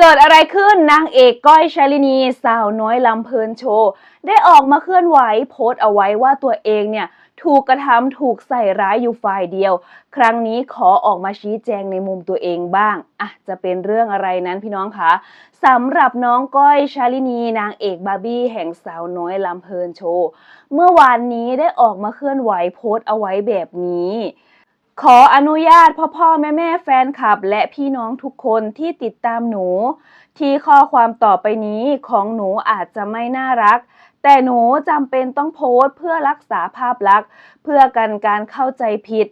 เกิดอะไรขึ้นนางเอกก้อยชาลินี สาวน้อยลำเพลินโชว์ ได้ออกมาเคลื่อนไหวโพสต์เอาไว้ว่าตัวเองเนี่ยถูกกระทำถูกใส่ร้ายอยู่ฝ่ายเดียว ครั้งนี้ขอออกมาชี้แจงในมุมตัวเองบ้างอะจะเป็นเรื่องอะไรนั้นพี่น้องคะสำหรับน้องก้อยชาลินี นางเอกบาร์บี้แห่งสาวน้อยลำเพลินโชว์ เมื่อวานนี้ได้ออกมาเคลื่อนไหวโพสต์เอาไว้แบบนี้ ขออนุญาตพ่อพ่อแม่แม่แฟนคลับ และพี่น้องทุกคนที่ติดตามหนู ที่ข้อความต่อไปนี้ของหนูอาจจะไม่น่ารัก แต่หนูจำเป็นต้องโพสต์เพื่อรักษาภาพลักษณ์ เพื่อกันการเข้าใจผิด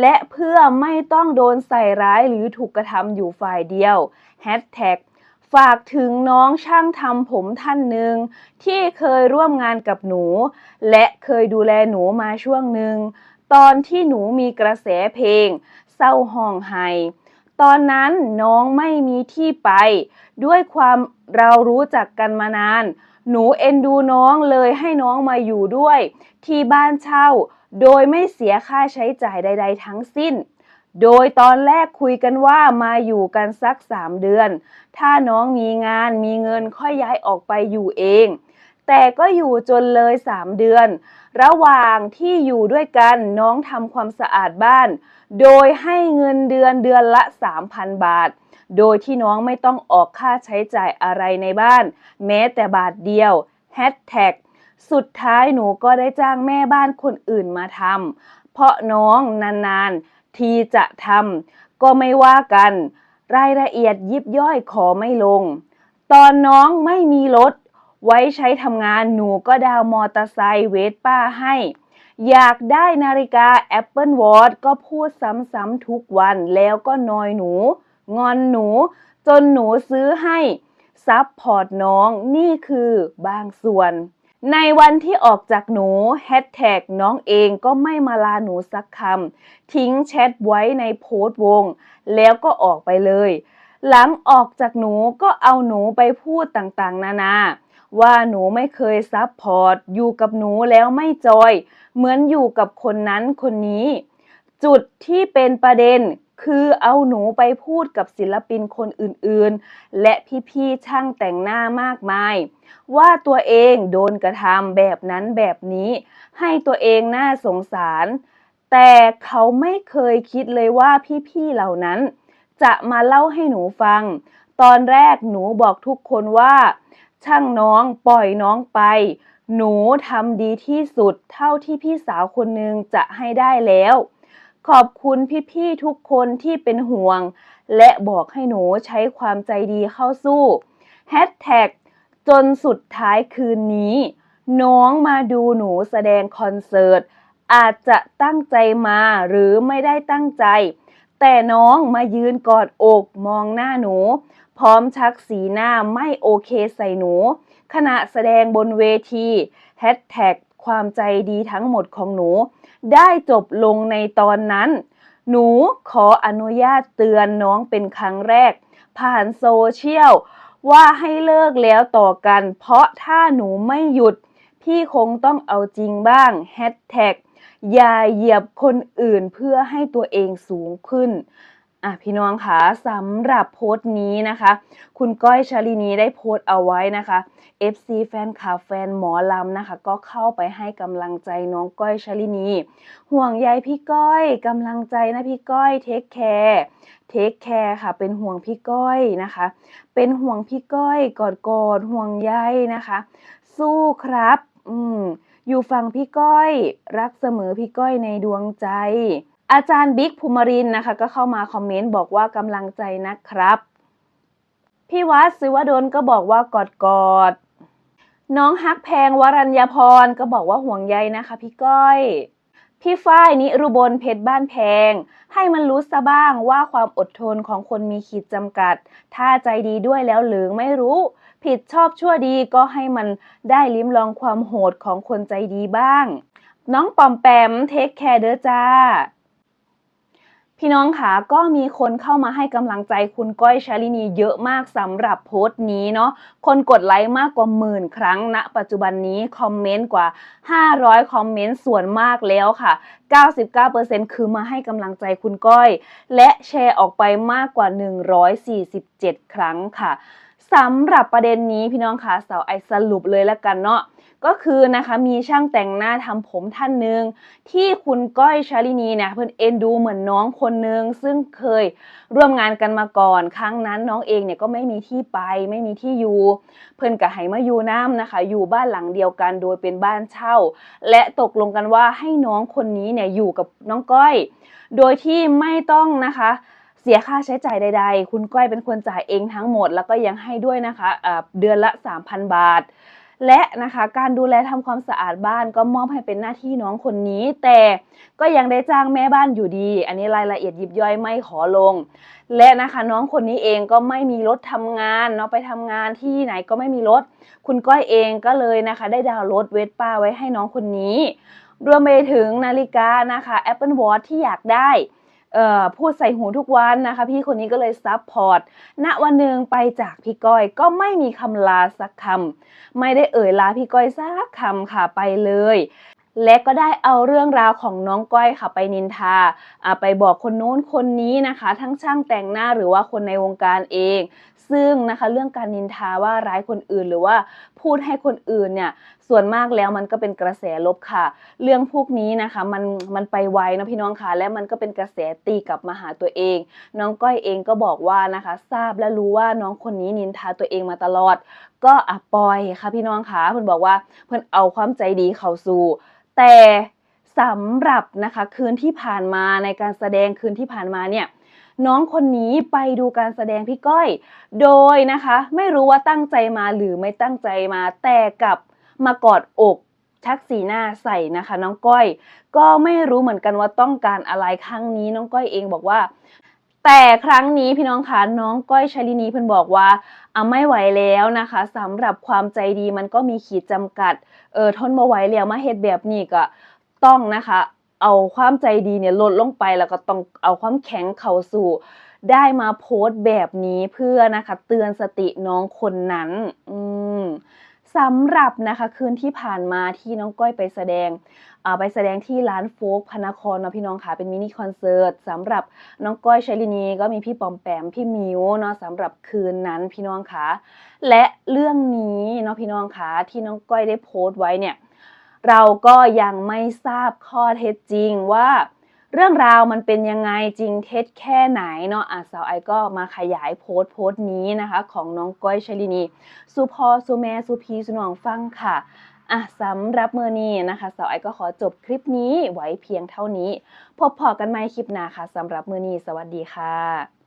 และเพื่อไม่ต้องโดนใส่ร้ายหรือถูกกระทำอยู่ฝ่ายเดียวแฮชแท็กฝากถึงน้องช่างทำผมท่านหนึ่งที่เคยร่วมงานกับหนู และเคยดูแลหนูมาช่วงหนึ่ง ตอนที่หนูมีกระแสเพลง เศร้าห้องไห้ตอนนั้นน้องไม่มีที่ไป ด้วยความเรารู้จักกันมานาน หนูเอ็นดูน้องเลยให้น้องมาอยู่ด้วย ที่บ้านเช่า โดยไม่เสียค่าใช้จ่ายใด ๆ ทั้งสิ้น โดยตอนแรกคุยกันว่ามาอยู่กันสักสามเดือน ถ้าน้องมีงานมีเงินค่อยย้ายออกไปอยู่เอง แต่ก็อยู่จนเลยสามเดือน ระหว่างที่อยู่ด้วยกันน้องทำความสะอาดบ้าน โดยให้เงินเดือนเดือนละ 3,000 บาท โดยที่น้องไม่ต้องออกค่าใช้จ่ายอะไรในบ้าน แม้แต่บาทเดียวแฮชแท็กสุดท้ายหนูก็ได้จ้างแม่บ้านคนอื่นมาทำเพราะน้องนานๆ ทีจะทำก็ไม่ว่ากัน รายละเอียดยิบย่อยขอไม่ลง ตอนน้องไม่มีรถ ไว้ใช้ทำงานหนูก็ดาวมอเตอร์ไซค์เวสป้าให้ อยากได้นาฬิกา Apple Watch ก็พูดซ้ำๆทุกวันแล้วก็นอยหนู งอนหนู จนหนูซื้อให้ซับพอร์ตน้องนี่คือบางส่วน ในวันที่ออกจากหนูแฮชแท็กน้องเองก็ไม่มาลาหนูสักคำทิ้งแชทไว้ในโพสต์วง แล้วก็ออกไปเลย หลังออกจากหนูก็เอาหนูไปพูดต่างๆ นานา ว่าหนูไม่เคยซับพอร์ตอยู่กับหนูแล้วไม่จอย เหมือนอยู่กับคนนั้นคนนี้ จุดที่เป็นประเด็นคือเอาหนูไปพูดกับศิลปินคนอื่นๆ และพี่ๆช่างแต่งหน้ามากมาย ว่าตัวเองโดนกระทำแบบนั้นแบบนี้ ให้ตัวเองน่าสงสาร แต่เขาไม่เคยคิดเลยว่าพี่ๆเหล่านั้น จะมาเล่าให้หนูฟัง ตอนแรกหนูบอกทุกคนว่า ช่างน้องปล่อยน้องไป หนูทำดีที่สุดเท่าที่พี่สาวคนหนึ่งจะให้ได้แล้ว ขอบคุณพี่ๆทุกคนที่เป็นห่วง และบอกให้หนูใช้ความใจดีเข้าสู้แฮชแท็กจนสุดท้ายคืนนี้ น้องมาดูหนูแสดงคอนเสิร์ตอาจจะตั้งใจมาหรือไม่ได้ตั้งใจ แต่น้องมายืนกอดอกมองหน้าหนู พร้อมชักสีหน้าไม่โอเคใส่หนู ขณะแสดงบนเวทีแฮชแท็กความใจดีทั้งหมดของหนู ได้จบลงในตอนนั้น หนูขออนุญาตเตือนน้องเป็นครั้งแรก ผ่านโซเชียลว่าให้เลิกแล้วต่อกัน เพราะถ้าหนูไม่หยุด พี่คงต้องเอาจริงบ้างแฮชแท็ก อย่าเหยียบคนอื่นเพื่อให้ตัวเองสูงขึ้นอะพี่น้องคะสำหรับโพสต์นี้นะคะ คุณก้อยชาลินีได้โพสต์เอาไว้นะคะ FC แฟนคลับแฟนหมอลำนะคะ ก็เข้าไปให้กำลังใจน้องก้อยชาลินี ห่วงใยพี่ก้อยกำลังใจนะพี่ก้อยเทคแคร์เทคแคร์ค่ะ เป็นห่วงพี่ก้อยนะคะ เป็นห่วงพี่ก้อยกอดกอดห่วงใยนะคะ สู้ครับ อืม อยู่ฝั่งพี่ก้อย รักเสมอพี่ก้อยในดวงใจ อาจารย์บิ๊กภูมิรินนะคะ ก็เข้ามาคอมเมนต์บอกว่ากำลังใจนะครับ พี่วัดศิวดลก็บอกว่ากอดกอดน้องฮักแพงวรัญญาพรก็บอกว่าห่วงใยนะคะพี่ก้อย พี่ฝ้ายนิรุบลเพชรบ้านแพง ให้มันรู้ซะบ้างว่าความอดทนของคนมีขีดจำกัด ถ้าใจดีด้วยแล้วหรือไม่รู้ ผิดชอบชั่วดีก็ให้มันได้ลิ้มลองความโหดของคนใจดีบ้าง น้องปอมแปมเทคแคร์เด้อจ้า พี่น้องคะก็มีคนเข้ามาให้กำลังใจคุณก้อยชาลินีเยอะมากสำหรับโพสต์นี้เนาะคนกดไลค์มากกว่าหมื่นครั้งณปัจจุบันนี้คอมเมนต์กว่า 500 คอมเมนต์ส่วนมากแล้วค่ะ 99%คือมาให้กำลังใจคุณก้อย และแชร์ออกไปมากกว่า 147 ครั้งค่ะสำหรับประเด็นนี้พี่น้องคะสาวไอสรุปเลยแล้วกันเนาะก็คือนะคะมีช่างแต่งหน้าทำผมท่านหนึ่งที่คุณก้อยชาลินีเนี่ยเพิ่อนเอ็นดูเหมือนน้องคนหนึ่งซึ่งเคยร่วมงานกันมาก่อน ครั้งนั้นน้องเองเนี่ยก็ไม่มีที่ไปไม่มีที่อยู่ เพิ่อนกับให้มาอยู่น้ำนะคะ อยู่บ้านหลังเดียวกันโดยเป็นบ้านเช่า และตกลงกันว่าให้น้องคนนี้เนี่ยอยู่กับน้องก้อย โดยที่ไม่ต้องนะคะเสียค่าใช้จ่ายใด ๆ คุณก้อยเป็นคนจ่ายเองทั้งหมด แล้วก็ยังให้ด้วยนะคะอ่าเดือนละ 3,000 บาท และนะคะการดูแลทำความสะอาดบ้านก็มอบให้เป็นหน้าที่น้องคนนี้ แต่ก็ยังได้จ้างแม่บ้านอยู่ดี อันนี้รายละเอียดยิบย่อยไม่ขอลง และนะคะน้องคนนี้เองก็ไม่มีรถทำงานเนาะไปทำงานที่ไหนก็ไม่มีรถ คุณก้อยเองก็เลยนะคะ ได้ดาวน์รถเวสป้าไว้ให้น้องคนนี้ รวมไปถึงนาฬิกานะคะ Apple Watch ที่อยากได้พูดใส่หูทุกวันนะคะ พี่คนนี้ก็เลยซับพอร์ต ณ วันหนึ่งไปจากพี่ก้อยก็ไม่มีคำลาสักคำ ไม่ได้เอ่ยลาพี่ก้อยสักคำค่ะไปเลย และก็ได้เอาเรื่องราวของน้องก้อยค่ะไปนินทา ไปบอกคนโน้นคนนี้นะคะ ทั้งช่างแต่งหน้าหรือว่าคนในวงการเอง ซึ่งนะคะเรื่องการนินทาว่าร้ายคนอื่นหรือว่าพูดให้คนอื่นเนี่ย ส่วนมากแล้วมันก็เป็นกระแสลบค่ะ เรื่องพวกนี้นะคะมันมันไปไวนะพี่น้องค่ะและมันก็เป็นกระแสตีกลับมาหาตัวเอง น้องก้อยเองก็บอกว่านะคะ ทราบและรู้ว่าน้องคนนี้นินทาตัวเองมาตลอด ก็อะปล่อยค่ะพี่น้องค่ะเพิ่อนบอกว่าเพิ่อนเอาความใจดีเข้าสู่แต่สำหรับนะคะคืนที่ผ่านมาในการแสดงคืนที่ผ่านมาเนี่ยน้องคนนี้ไปดูการแสดงพี่ก้อย โดยนะคะ ไม่รู้ว่าตั้งใจมาหรือไม่ตั้งใจมาแต่กับ มากอดอกชักสีหน้าใส่นะคะ น้องก้อย ก็ไม่รู้เหมือนกันว่าต้องการอะไรครั้งนี้ น้องก้อยเองบอกว่า แต่ครั้งนี้พี่น้องคะน้องก้อยชลินีเพิ่นบอกว่าอะไม่ไหวแล้วนะคะสำหรับความใจดีมันก็มีขีดจำกัดเออทนบ่ไหวแล้วมาเฮ็ดแบบนี้ก็ต้องนะคะ เอาความใจดีเนี่ยลดลงไปแล้วก็ต้องเอาความแข็งเข้าสู่ได้มาโพสต์แบบนี้เพื่อนะคะ เตือนสติน้องคนนั้น อืม สำหรับนะคะคืนที่ผ่านมาที่น้องก้อยไปแสดงไปแสดงที่ร้านโฟกพนครเนาะพี่น้องค่ะเป็นมินิคอนเสิร์ตสำหรับน้องก้อยชลินีก็มีพี่ปอมแปมพี่มิวเนาะสำหรับคืนนั้นพี่น้องค่ะและเรื่องนี้เนาะพี่น้องค่ะที่น้องก้อยได้โพสต์ไว้เนี่ยเราก็ยังไม่ทราบข้อเท็จจริงว่า เรื่องราวมันเป็นยังไงจริงเท็จแค่ไหนเนาะอะสาวไอก็มาขยายโพสต์โพสต์นี้นะคะ ของน้องก้อยชลินีสุพอสุแมสุพีสุนองฟังค่ะอะสำหรับเมื่อนี้นะคะสาวไอก็ขอจบคลิปนี้ไว้เพียงเท่านี้ พบพอกันใหม่คลิปหน้าค่ะสำหรับเมื่อนี้สวัสดีค่ะ